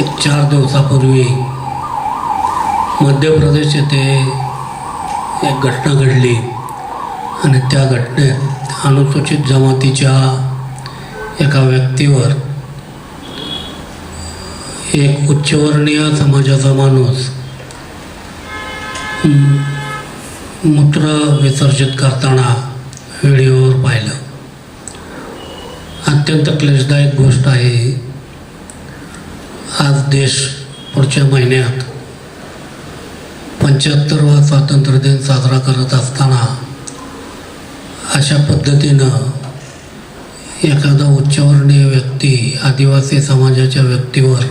एक चार दिवसापूर्वी मध्य प्रदेश येथे एक घटना घडली. आणि त्या घटनेत अनुसूचित जमातीच्या एका व्यक्तीवर एक उच्चवर्णीय समाजाचा माणूस मूत्र विसर्जित करताना व्हिडिओवर पाहिलं. अत्यंत क्लेशदायक गोष्ट आहे. आज देश पुढच्या महिन्यात पंच्याहत्तरवा स्वातंत्र्य दिन साजरा करत असताना अशा पद्धतीनं एखादा उच्चवर्णीय व्यक्ती आदिवासी समाजाच्या व्यक्तीवर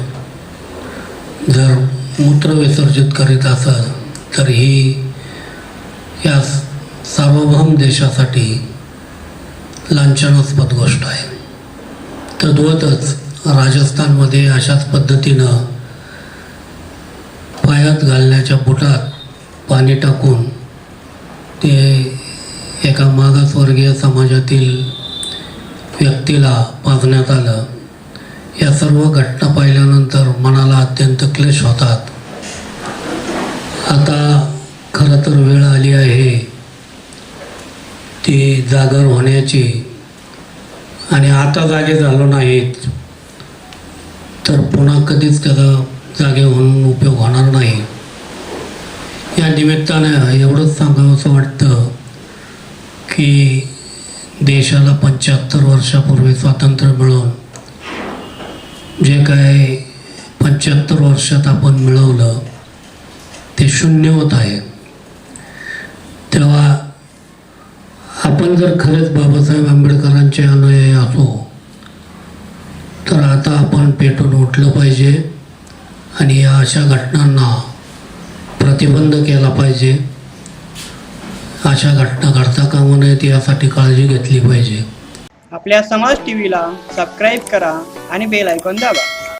जर मूत्र विसर्जित करीत असेल तर ही या सार्वभौम देशासाठी लांछनास्पद गोष्ट आहे. तद्वतच राजस्थानमध्ये अशाच पद्धतीनं पायात घालण्याच्या बुटात पाणी टाकून ते एका मागासवर्गीय समाजातील व्यक्तीला पाजण्यात आलं. या सर्व घटना पाहिल्यानंतर मनाला अत्यंत क्लेश होतात. आता खरं तर वेळ आली आहे ती जागर होण्याची आणि आता जागे झालो नाहीत तर पुन्हा कधीच त्याचा जागे होऊन उपयोग होणार नाही. या निमित्तानं एवढंच सांगावंसं वाटतं की देशाला पंच्याहत्तर वर्षापूर्वी स्वातंत्र्य मिळून जे काय पंच्याहत्तर वर्षात आपण मिळवलं ते शून्य होत आहे. आपण जर खरेच बाबासाहेब आंबेडकरांचे अनुयायी असो तर आता आपण पेटून उठलं पाहिजे आणि या अशा घटनांना प्रतिबंध केला पाहिजे. अशा घटना घडता कामा नयेत यासाठी काळजी घेतली पाहिजे. आपल्या समाज टीव्हीला सबस्क्राईब करा आणि बेल ऐकून दाबा.